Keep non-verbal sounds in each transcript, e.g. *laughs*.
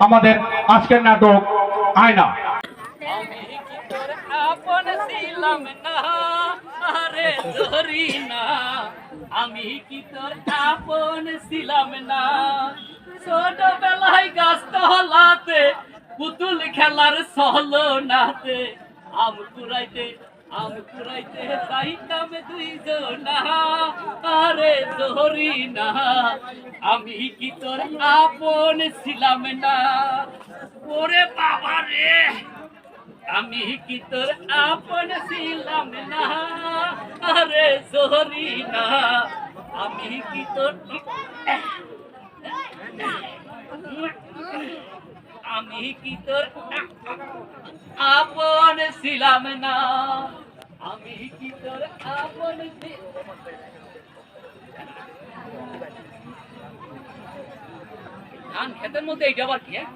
আমাদের আজকের নাটক আয়না। আমি কি তোর আপন ছিলাম না? ছোটবেলায় গাছ তলাতে পুতুল খেলার সহলো নাতে আম কুড়াইতে আম কুড়াইতে যাইতাম দুইজনা, আরে ধরি না, আমি কি তোর আপন ছিলাম না? ওরে বাবা রে, আমি কি তোর আপন ছিলাম না? আরে সরি না, আমি কি তোর আমি কি তোর আপন ছিলাম না? আমি কি তোর আপন ধান খেতের মধ্যে এইটা আবার কি হ্যাঁ?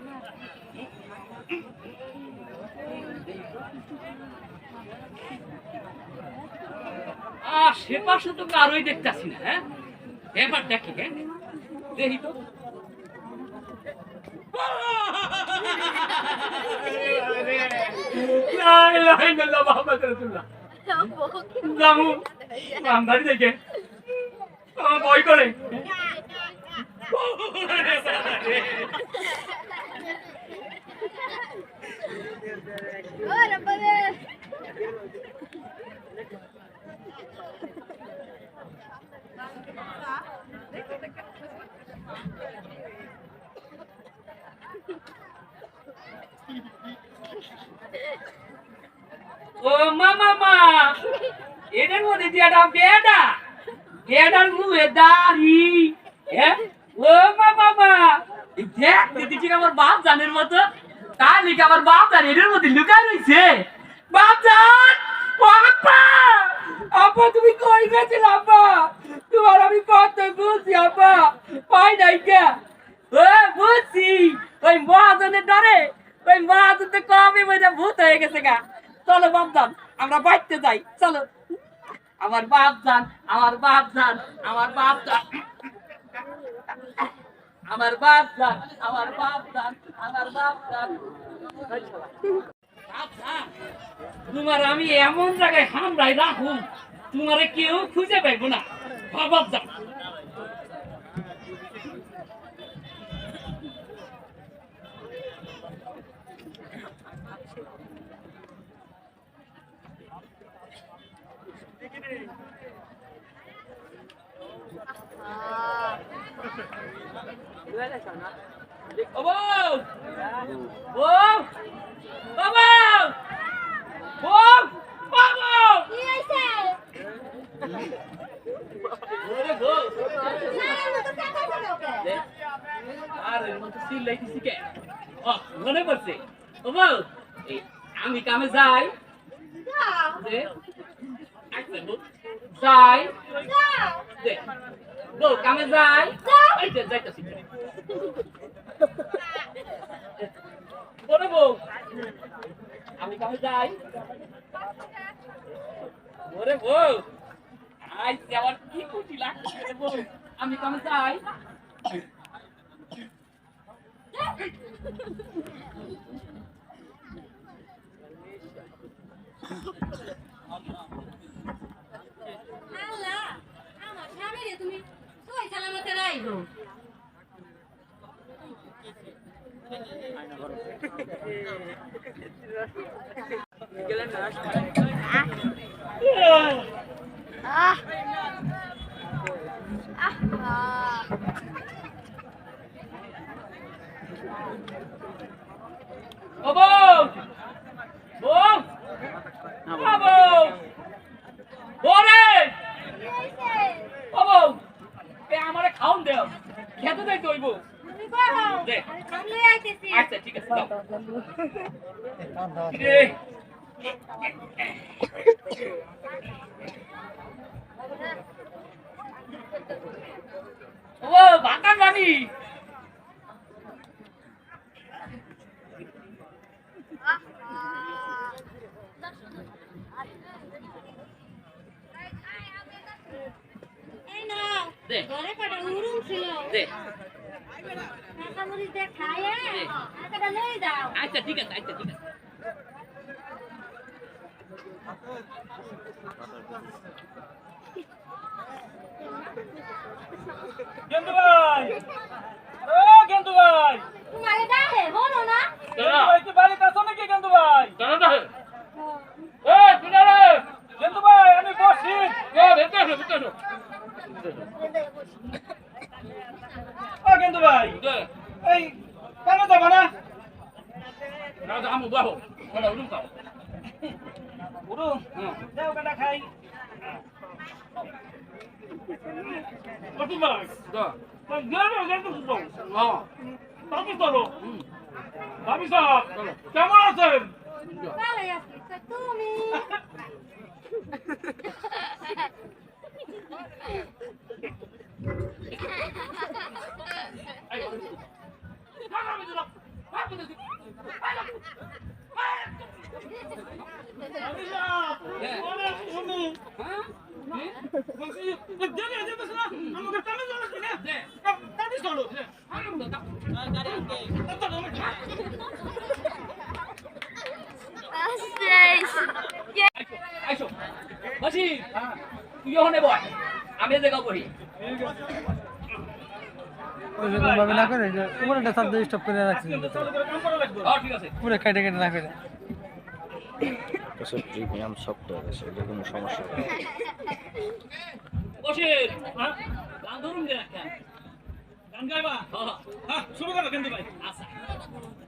সে পাশে তো কারোই দেখতেছি না হ্যাঁ? এবার দেখি হ্যাঁ? দেখি তো। লা ইলাহা ইল্লাল্লাহ মুহাম্মাদুর রাসূলুল্লাহ। জামু আমদারি দেখে আমার ভয় করে Ora, ও মামা মা এটার মধ্যে একটা বেডা বেডার মুখে দাড়ি হ্যাঁ ও মামা মা দেখ দিদি আমার বাপ জানের মতো? তার লিখে আমার বাপ জান এটার মধ্যে লুকায় রয়েছে। বাপ জান আপা আপা, তুমি কই গেছিল, আপা? তোমার আমি কত বুঝছি আপা? পাই নাই কে? ও বুঝছি ওই মহাজনের ডরে, ওই মহাজন তো কমই মধ্যে ভূত হয়ে গেছে গা? চলো বাপ যান আমরা বাইতে যাই, চলো। আমার বাপ যান আমার বাপ যান আমার বাপ যান আমার বাপ যান আমার বাপ যান আমার বাপ যান তোমার আমি এমন জায়গায় হামরাই রাখুন, তোমারে কেউ খুঁজে পাইবো না। বাপ যান ও বউ বউ ও বউ বউ বউ কি হইছে? ওরে বউ না, না, তো টাকা দিল ওকে। আর এর মধ্যে সিল লাইতেছি কে ও মনে পড়ছে ও এই, আমি কামে যাই যাই বউ কামে যাই যাও। এই যে যাইতাছি বড় বউ। আমি কামে যাই। ওরে বউ আই আমার কি খুশি লাগছে রে বউ। আমি কামে যাই। আল্লাহ, আমার স্বামীরে তুমি। সই সালামতে রাইখো। Ah. Ah. ও বাতান দে। ঘরে কটা উরুম ছিল। দে টাকা কাঁচামরিচ দিয়ে খাইয়ে একটা লই যাও আচ্ছা ঠিক আছে আচ্ছা ঠিক আছে গেন্দু ভাই ও গেন্দু ভাই তোমাকে ডাকে বলো না। গেন্দু ভাই কি বাড়িতে আছো নাকি গেন্দু ভাই চলো না এ পিনারে গেন্দু ভাই আমি বসি। এ ভেতরে এসো ভেতরে এসো। ও গেন্দু ভাই দে এই কেন যাব না? না তো আমু বাহো। বড় উড়ুম কাও উড়ু যাও কেনা খাই গেন্দু ভাই দা গেন্দু গেন্দু তো হ্যাঁ তাকি চলো হুম ভাবি সাহেব কেমন আছেন ভালো আছি তো তুমি ভাবি সাহেব অনেক শুনি বলছি দেরি তুই ওখানে বয় আমি জায়গা না করে শব্দ স্টপ করে রাখছি হ্যাঁ পুরো কেটে কেটে না করে এসব প্রিমিয়াম সফটওয়্যার আছে এটা কোনো সমস্যা নেই। বসি হ্যাঁ? গান ধরুন দে একটা। গান গাইবা? হ্যাঁ। হ্যাঁ শুরু করো কেন্দ্র ভাই আচ্ছা।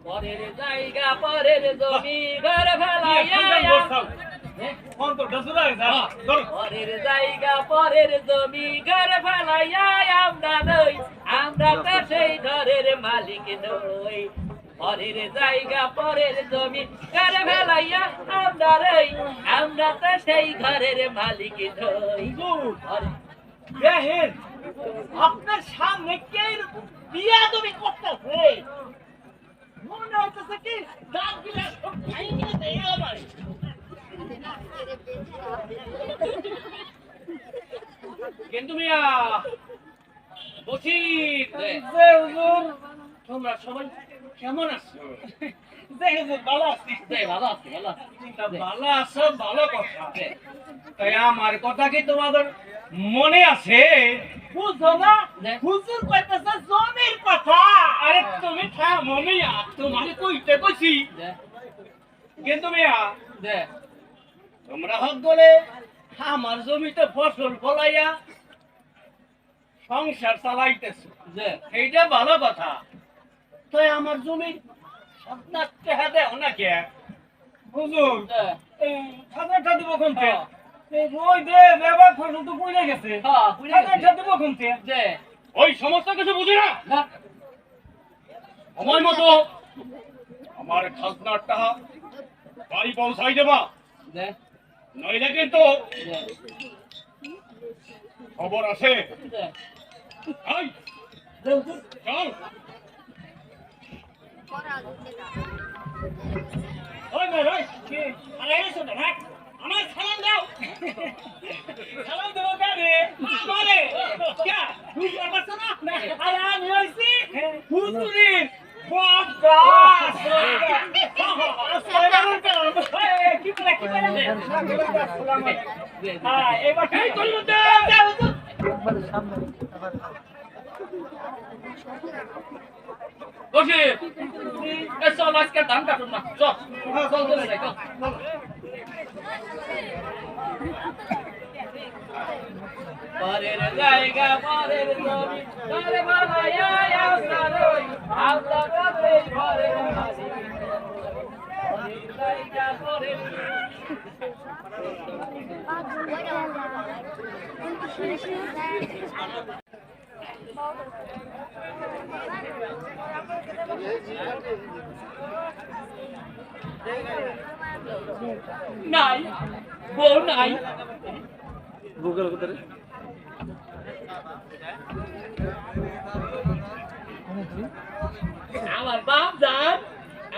পরের জায়গা পরের জমি ঘর ফেলাইয়া হ্যাঁ? পরের জায়গা পরের জমি ঘর ফেলাইয়া আমরা নই আমরা তো সেই ঘরের মালিক নই। পরের জায়গা পরের জমি ঘর ফেলাইয়া আমরা নই আমরা তো সেই ঘরের মালিক নই। আপনার সামনে কে বিয়া তুমি করতেছে? মনে হইতেছে কি দাঁত গিলা সব ভাঙিয়ে দেয় আমার কিন্তু মিয়া বসি। তোমরা সবাই কেমন আছো? *laughs* যে হুজুর ভালো আছি। দে, ভালো আছি ভালো ভালো আছো ভালো কথা। তাই আমার কথা কি তোমাদের মনে আছে? বুঝো না? হুজুর কইতেছে জমির কথা। আরে তুমি থামো মিয়া তোমাকে কইতে কইছি। কিন্তু মিয়া তোমরা হক বলে আমার জমিতে ফসল ফলাইয়া সংসার চালাইতেছো। এইটা ভালো কথা। তাই আমার জমি আপনার টেহা দেও না কে হুজুর দে। দিব কোনতে? হ্যাঁ। দে ফসল তো গেছে। হ্যাঁ, পুড়ে গেছে। খাজাটা দিব কোনতে? দে। ওই সমস্ত কিছু বুঝি না? না। সময় মতো আমার খাজনার টাকা বাড়ি পৌঁছাই দেবা। নইলে কিন্তু খবর আছে চল ওই মেয়ে, ওই, কি? আরে এই শোনো, হ্যাঁ? আমার সালাম দাও সালাম দেবো কেনে আমারে কে পারছ না আরে আমি হইছি হুজুরের বলে বলে। হ্যাঁ সামনে আবার বসি। এ চল, আজকে ধান কাটুন না। চল। চল, চলে যাই, চল। পরের জায়গা পরের জমি ঘরে বানাইয়া আমরা রই আমরা রই ঘরের মাঝি পরের জায়গা পরের নাই বউ নাই গুগল কোথায় আমার বাপ যান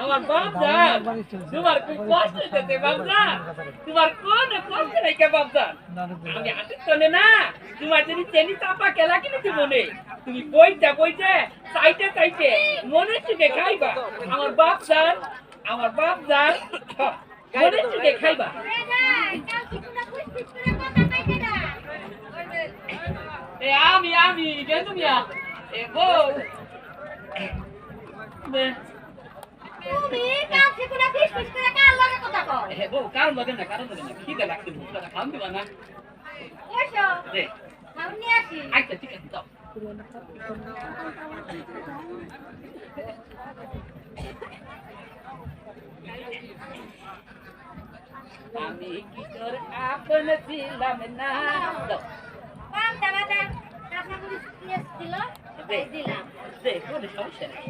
আমার বাপজান তোমার খুব কষ্ট হইতেছে বাপজান তোমার কোন কষ্ট নাই কে বাপজান আমি হাতের তলে না, তোমার যদি চেনি চাপা কেলা কিনে দিব নে তুমি বইতে বইতে চাইতে চাইতে মনে সুখে খাইবা। আমার বাপ জান আমার বাপ জান মনে সুখে খাইবা। এ আমি আমি গেছো মিয়া এ বল তুমি কাছে কোনা ফিস ফিস করে কার লগে কথা কও? এ বউ কারণ লাগে না কারণ লাগে না খিদে লাগছে ভুকটা খাওয়ান দিবা না? এসো দে। নিয়ে আসি। আচ্ছা ঠিক আছে দাও আমি কি তোর আপন ছিলাম না? দাও পাম দাদা কাঁচা মরিচ পেঁয়াজ দিল দে। দিলাম। দে কোনো সমস্যা নেই।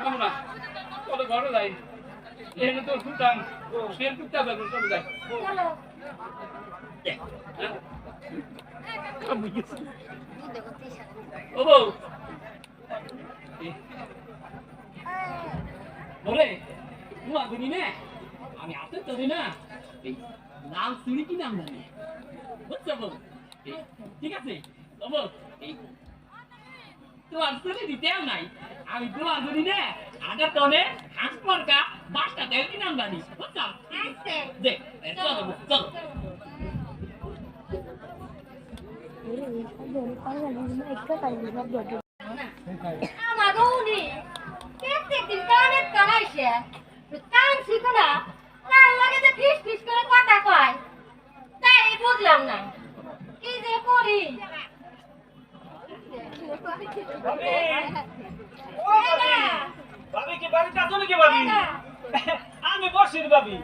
কামো না চলো ঘরে যাই এখানে তো সুতাম সে টুকটা বেগুন যাই চলো দে, হ্যাঁ? ও বউ বলে তোমার গুনি নে? আমি আসতে তো দিই না। এই লাল চুড়ি কি নাম জানি? বুঝছ বউ ঠিক আছে? ও বউ এই তোমার চুড়ি দিতেও নাই। আমি তোমার গুনি নে। আগে তনে হাঁস পরকা বাসটা তেল কি নাম জানি? বুঝছ? আসছে দে এই, চলো চলো। বুঝলাম না কি যে করি কি বাড়িতে আছো নাকি ভাবি। আমি বসির ভাবি,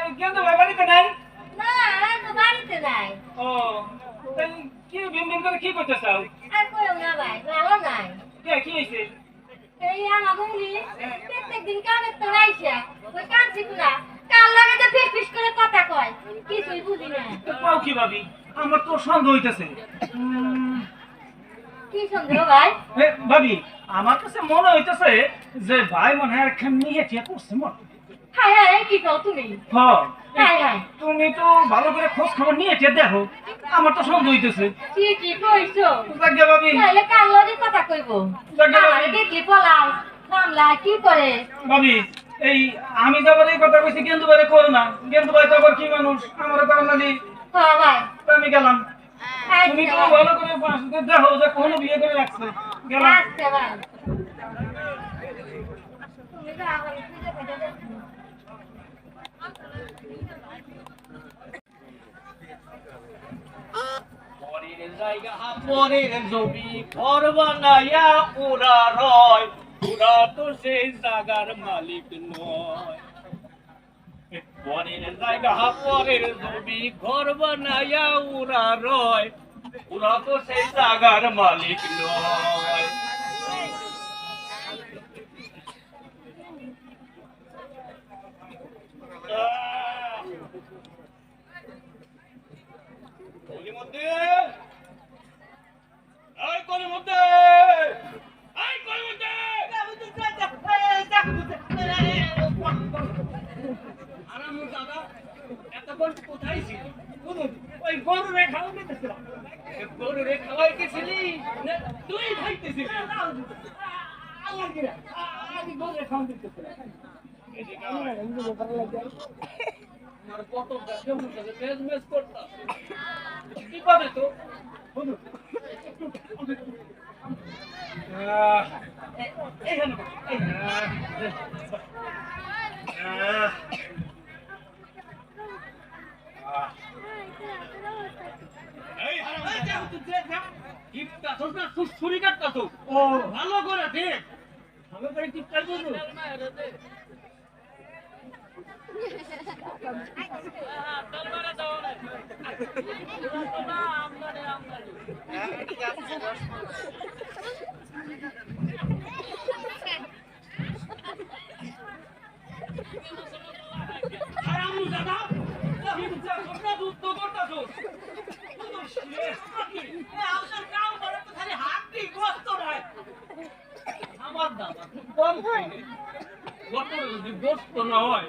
এই গেন্দু ভাই বাড়িতে নাই? না তো বাড়িতে নাই। ও কি ভিন ভিন করে কি করতে চাও আর কইও না ভাই ভালো নাই। কে কি হয়েছে? এই আমাকে উনি প্রত্যেকদিন কানের কানাইছে ওই কান শিখো না কার লগে যে ফিস ফিস করে কথা কয় কিছুই বুঝি না। তো পাও কি ভাবি? আমার তো সন্দেহ হইতেছে। কি সন্দেহ ভাই? ভাবি আমার কাছে মনে হইতেছে যে ভাই মনে হয় নিয়ে চেয়ে করছে মনে হায় হায় কি কও তুমি? হ্যাঁ তুমি তো ভালো করে খোঁজ খবর নিয়ে চেয়ে দেখো আমার তো সন্দেহ হইতেছে। ঠিকই কইছো? যাকে ভাবি তাহলে কার লগে কথা কইব? আমারে ভাবি দেখলি পলায় মামলা কি করে? ভাবি এই আমি যাবার এই কথা কইছি গেন্দু ভাই করো না। গেন্দু ভাই তো আবার কি মানুষ? আমার তো নালি হ্যাঁ ভাই। আমি গেলাম। তুমি তো আচ্ছা ভালো করে পাশে দেখো যে কোনো বিয়ে করে রাখছে। গেলাম। আচ্ছা ভাই। তুমি যা আমার খুঁজে খুঁজে দেখো। পরের জায়গা পরের জমি, ঘর বানাইয়া ওরা রয়। ওরা তো সেই জাগার মালিক নয়। পরের জায়গা পরের জমি, ঘর বানাইয়া ওরা রয়। ওরা তো সেই জাগার মালিক নয় আহ! কলির মধ্যে এই কলির মধ্যে এই কলির মধ্যে আরাম দাদা এতক্ষণ কোথায় ছিলি ওই গরু রে খাওয়া দিতেছিলাম গরু রে খাওয়াই গেছিলি না তুই খাইতেছিলি আমার কি রে? আমি গরু রে খাওয়া দিতেছিলাম আমার কত ব্যবসা মুখে বিজনেস করতাম কি পাবে তো? ছুরি কাটতাছস। ও, ভালো করে দেখ। ভালো করে করব। আর আমু দাদা তুমি যা করতে দুধ তো করতাছস আমার দাদা কম যদি গোস্ত না হয়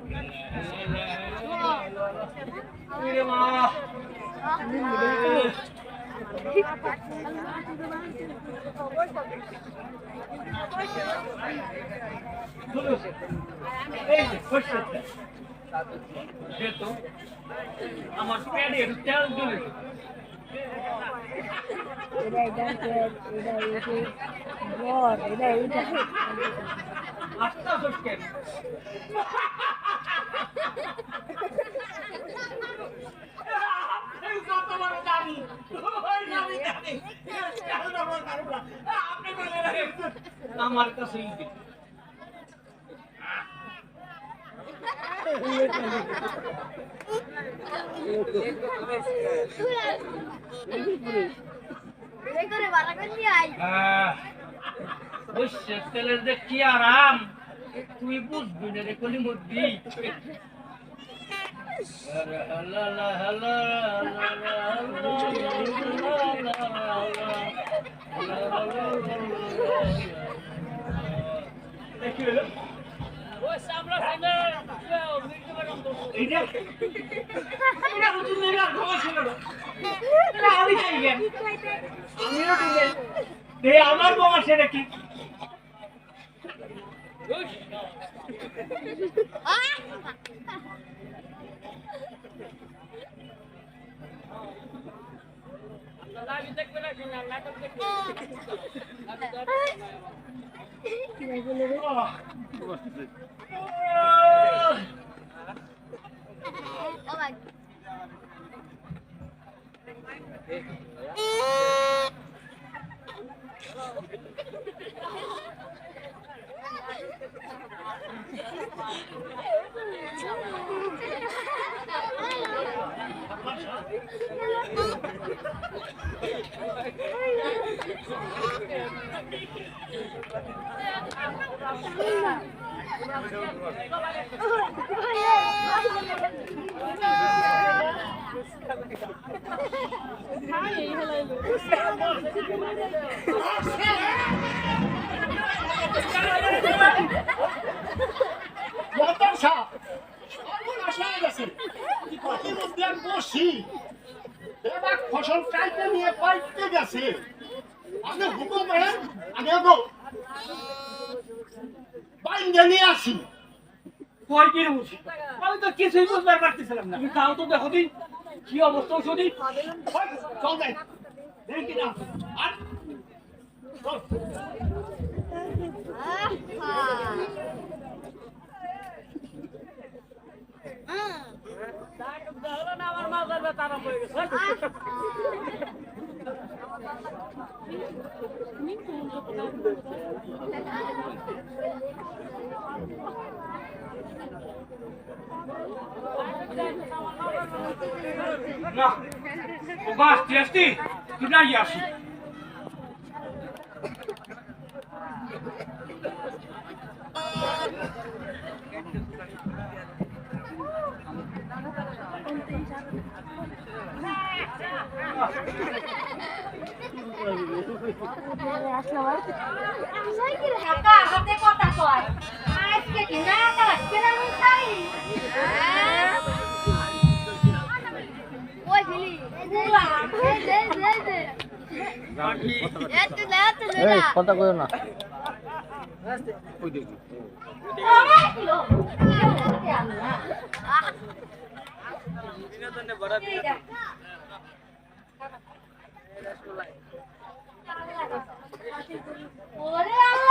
Mire, ma. এই যে, বসে আছে। যেহেতু আমার পেটের তেল জ্বলে আস্তে আস্তে কেন এই কত বড় দামি কেন আমার কারণে আপনি বলে রাখেন আমার কাছে তেলের যে কি আরাম। তুই বুঝবি না রে কলি মুদ্দি আমার বোমা সেটা কি মহাত্মার সাহেব, সর্বনাশ হয়ে গেছে। কি কথার মধ্যে আর বসি? এবার ফসল আমি আগে বাইন্দে নিয়ে আসি। আমি তো কিছুই বুঝতে পারতেছিলাম না। তাও তো দেখো দিন। কি অবস্থা শুনি ওই, চল যাই। দেখি না। আর, চল। না ও গাছ টেস্টি তুই নাই আসি কাকা হাতে কথা কয় আজকে এই কথা কইও না ওরে আল্লাহ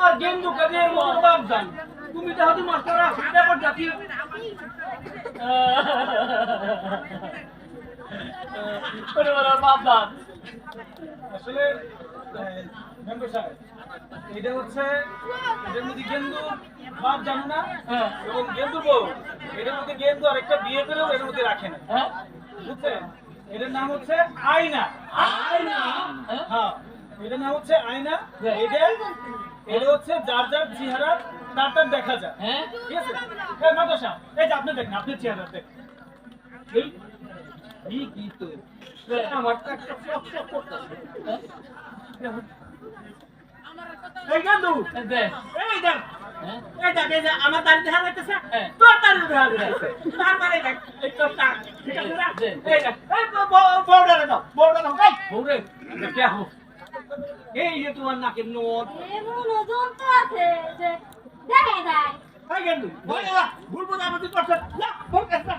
আর গেন্দু কাজের মতো বাপ যান তুমি মাস্টার জাতি আসলে এটা হচ্ছে এটার মধ্যে গেন্দু বাপ জানো না হ্যাঁ। এবং গেন্দু বউ এটার মধ্যে গেন্দু আর একটা বিয়ে করেও এর মধ্যে রাখে না। হ্যাঁ। বুঝছেন? এটার নাম হচ্ছে আয়না। আয়না? হ্যাঁ।, হ্যাঁ। এটার নাম হচ্ছে আয়না। এটা এটা হচ্ছে যার যার চেহারা তার তার দেখা যায়। ঠিক আছে? হ্যাঁ এই যে আপনি দেখেন আপনার চেহারা দেখেন। কি কি তো আমার তো একটা করতেছে। এই গান্দু এই দেখ। হ্যাঁ? এই দেখ এই যে আমার দাড়ি দেখা যাইতেছে হ্যাঁ। তোর দাড়ি দেখা যাইতেছে। তারপরে দেখ এই তোর দাড়ি ঠিক আছে না? জি, জি। এই দেখ এই বউটা দাও বউটা দাও এই। বউরে কে হো এই যে তোমার নাকের নোট এমন ওজন তো আছে যে দেখা যায় এই গান্দু বউটা ভুল বোঝাবুঝি করছে। না ভুল করছে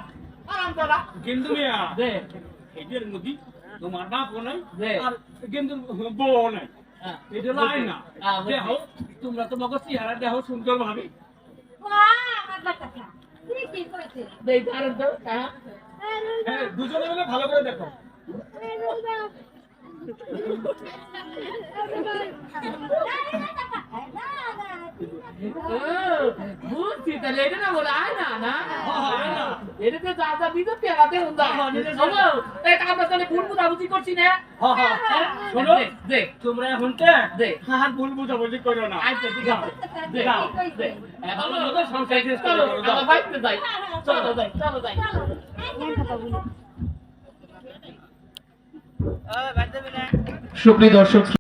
আরাম করা। কিন্তু মিয়া দে। এদের মধ্যে তোমার বাপও নাই। আর বউ নাই। এটা লাইন না। হ্যাঁ, বুঝছি। দেখো তোমরা তোমাকে চেহারা দেখো সুন্দর ভাবে। তো। হ্যাঁ। হ্যাঁ দুজনে মিলে ভালো করে দেখো। বুঝছি তাহলে এটা না বলে আয় না না। এটা তো যা যা দিতে পেরাতে ਹੁੰਦਾ হলো এই আমরা তাহলে ভুল বুঝাবুঝি করছি না হ্যাঁ, হ্যাঁ। হ্যাঁ শোনো। দে, দে তোমরা এখন আচ্ছা সুপ্রিয় দর্শক